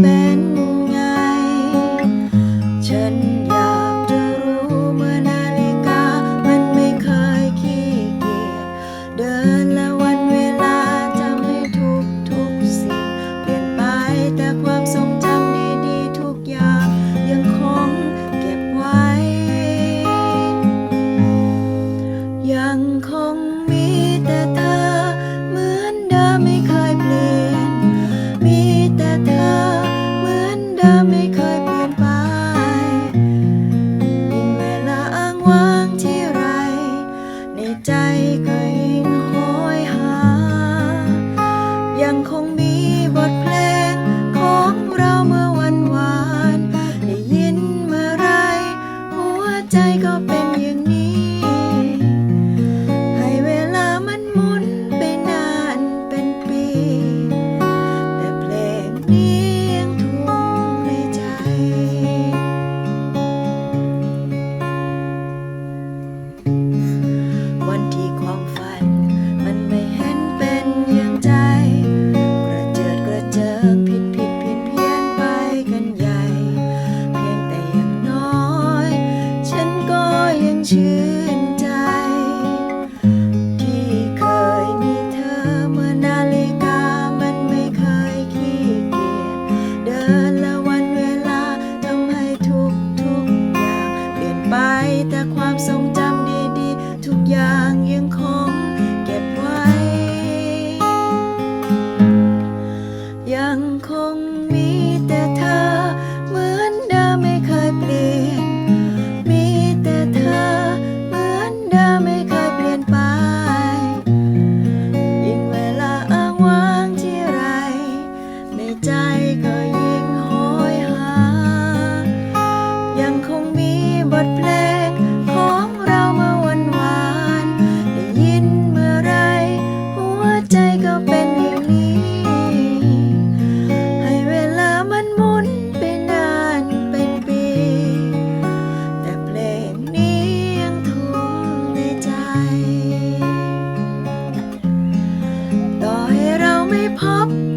เป็นไง ฉันอยากจะรู้เมื่อนาฬิกา มันไม่เคยขี้เกียจเดินละวันเวลาทำให้ทุกทุกสิ่ง เปลี่ยนไปแต่า you. Pop.